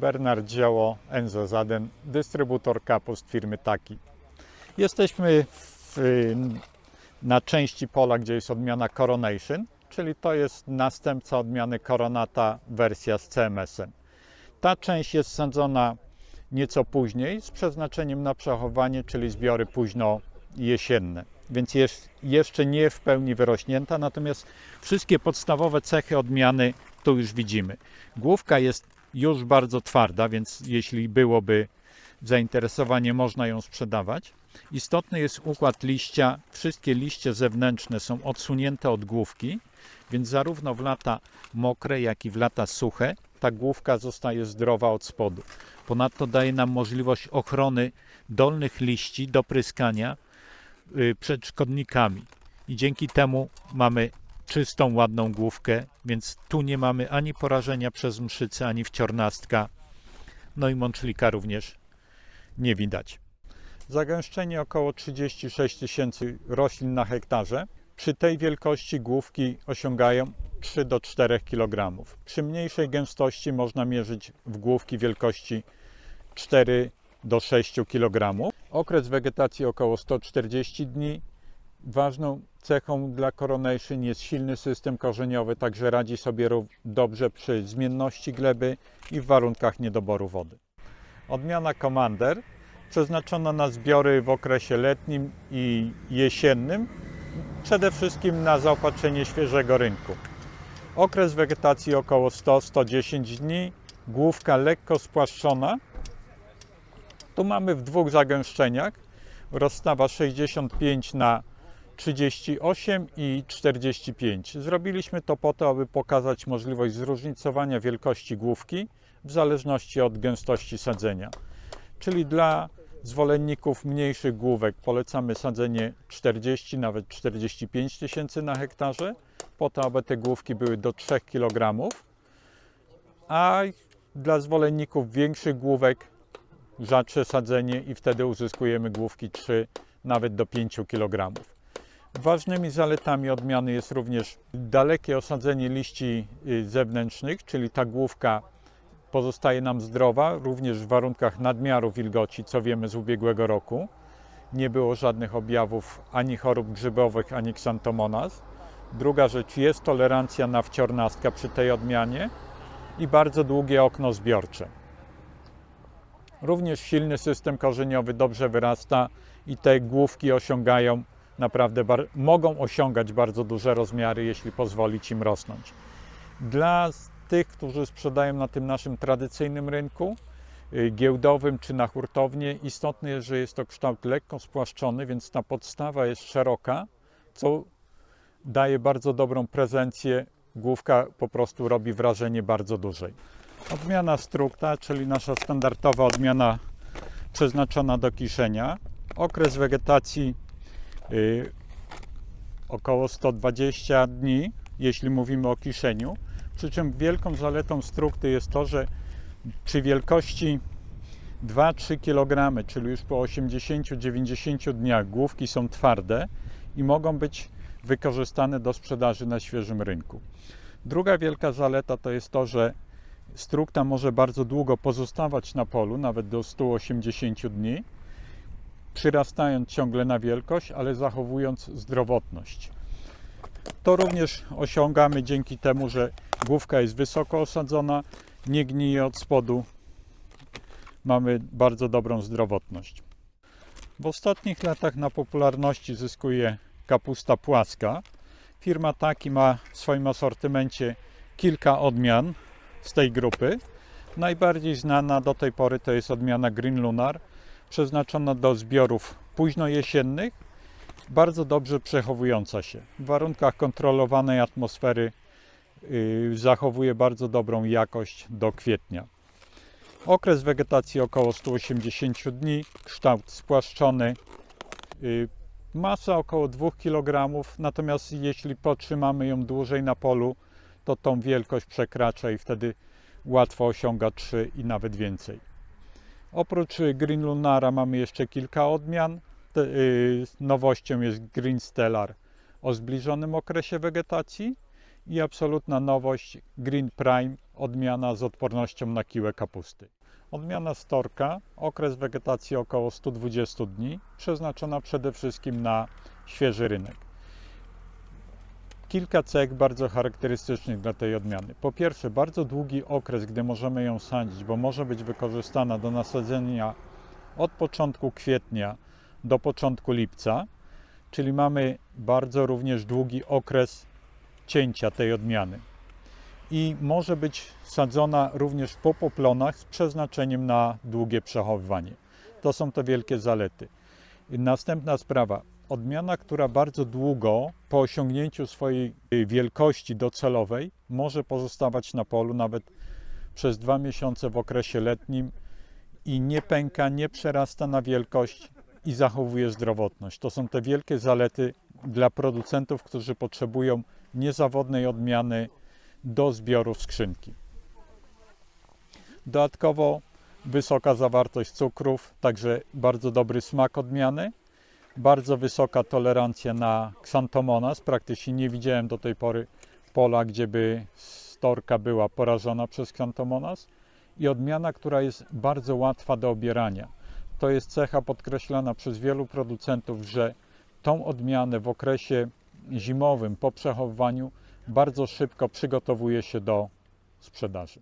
Bernard Dzieło, Enzo Zaden, dystrybutor kapust firmy Taki. Jesteśmy w, na części pola, gdzie jest odmiana Coronation, czyli to jest następca odmiany Coronata wersja z CMS-em. Ta część jest sadzona nieco później z przeznaczeniem na przechowanie, czyli zbiory późno jesienne, więc jest jeszcze nie w pełni wyrośnięta, natomiast wszystkie podstawowe cechy odmiany tu już widzimy. Główka jest już bardzo twarda, więc jeśli byłoby zainteresowanie, można ją sprzedawać. Istotny jest układ liścia. Wszystkie liście zewnętrzne są odsunięte od główki, więc zarówno w lata mokre, jak i w lata suche ta główka zostaje zdrowa od spodu. Ponadto daje nam możliwość ochrony dolnych liści do pryskania y, przed szkodnikami. I dzięki temu mamy czystą, ładną główkę, więc tu nie mamy ani porażenia przez mszycę, ani wciornastka. No i mączlika również nie widać. Zagęszczenie około 36 tysięcy roślin na hektarze. Przy tej wielkości główki osiągają 3 do 4 kg. Przy mniejszej gęstości można mierzyć w główki wielkości 4 do 6 kg. Okres wegetacji około 140 dni. Ważną cechą dla Coronation jest silny system korzeniowy, także radzi sobie dobrze przy zmienności gleby i w warunkach niedoboru wody. Odmiana Commander przeznaczona na zbiory w okresie letnim i jesiennym, przede wszystkim na zaopatrzenie świeżego rynku. Okres wegetacji około 100-110 dni, główka lekko spłaszczona. Tu mamy w dwóch zagęszczeniach rozstawa 65 na 38 i 45. Zrobiliśmy to po to, aby pokazać możliwość zróżnicowania wielkości główki w zależności od gęstości sadzenia. Czyli dla zwolenników mniejszych główek polecamy sadzenie 40, nawet 45 tysięcy na hektarze, po to, aby te główki były do 3 kg. A dla zwolenników większych główek rzadsze sadzenie i wtedy uzyskujemy główki 3, nawet do 5 kg. Ważnymi zaletami odmiany jest również dalekie osadzenie liści y, zewnętrznych, czyli ta główka pozostaje nam zdrowa, również w warunkach nadmiaru wilgoci, co wiemy z ubiegłego roku. Nie było żadnych objawów ani chorób grzybowych, ani ksantomonas. Druga rzecz, jest tolerancja na wciornastka przy tej odmianie i bardzo długie okno zbiorcze. Również silny system korzeniowy dobrze wyrasta i te główki osiągają naprawdę, mogą osiągać bardzo duże rozmiary, jeśli pozwolić im rosnąć. Dla tych, którzy sprzedają na tym naszym tradycyjnym rynku, y, giełdowym czy na hurtownię, istotne jest, że jest to kształt lekko spłaszczony, więc ta podstawa jest szeroka, co daje bardzo dobrą prezencję. Główka po prostu robi wrażenie bardzo dużej. Odmiana strukta, czyli nasza standardowa odmiana przeznaczona do kiszenia. Okres wegetacji y, około 120 dni, jeśli mówimy o kiszeniu. Przy czym wielką zaletą strukty jest to, że przy wielkości 2-3 kg, czyli już po 80-90 dniach główki są twarde i mogą być wykorzystane do sprzedaży na świeżym rynku. Druga wielka zaleta to jest to, że strukta może bardzo długo pozostawać na polu, nawet do 180 dni, przyrastając ciągle na wielkość, ale zachowując zdrowotność. To również osiągamy dzięki temu, że główka jest wysoko osadzona, nie gnije od spodu. Mamy bardzo dobrą zdrowotność. W ostatnich latach na popularności zyskuje kapusta płaska. Firma Taki ma w swoim asortymencie kilka odmian z tej grupy. Najbardziej znana do tej pory to jest odmiana Green Lunar, przeznaczona do zbiorów późnojesiennych, bardzo dobrze przechowująca się. W warunkach kontrolowanej atmosfery yy, zachowuje bardzo dobrą jakość do kwietnia. Okres wegetacji około 180 dni, kształt spłaszczony, yy, masa około 2 kg, natomiast jeśli potrzymamy ją dłużej na polu, to tą wielkość przekracza i wtedy łatwo osiąga 3 i nawet więcej. Oprócz Green Lunara mamy jeszcze kilka odmian. y, nowością jest Green Stellar o zbliżonym okresie wegetacji i absolutna nowość Green Prime, odmiana z odpornością na kiłę kapusty. Odmiana Storka, okres wegetacji około 120 dni, przeznaczona przede wszystkim na świeży rynek. Kilka cech bardzo charakterystycznych dla tej odmiany. Po pierwsze, bardzo długi okres, gdy możemy ją sadzić, bo może być wykorzystana do nasadzenia od początku kwietnia do początku lipca, czyli mamy bardzo również długi okres cięcia tej odmiany. I może być sadzona również po poplonach z przeznaczeniem na długie przechowywanie. To są te wielkie zalety. Następna sprawa. Odmiana, która bardzo długo po osiągnięciu swojej wielkości docelowej może pozostawać na polu nawet przez dwa miesiące w okresie letnim i nie pęka, nie przerasta na wielkość i zachowuje zdrowotność. To są te wielkie zalety dla producentów, którzy potrzebują niezawodnej odmiany do zbioru w skrzynki. Dodatkowo wysoka zawartość cukrów, także bardzo dobry smak odmiany, bardzo wysoka tolerancja na Xanthomonas. Praktycznie nie widziałem do tej pory pola, gdzie by storka była porażona przez Xanthomonas i odmiana, która jest bardzo łatwa do obierania. To jest cecha podkreślana przez wielu producentów, że tą odmianę w okresie zimowym po przechowywaniu bardzo szybko przygotowuje się do sprzedaży.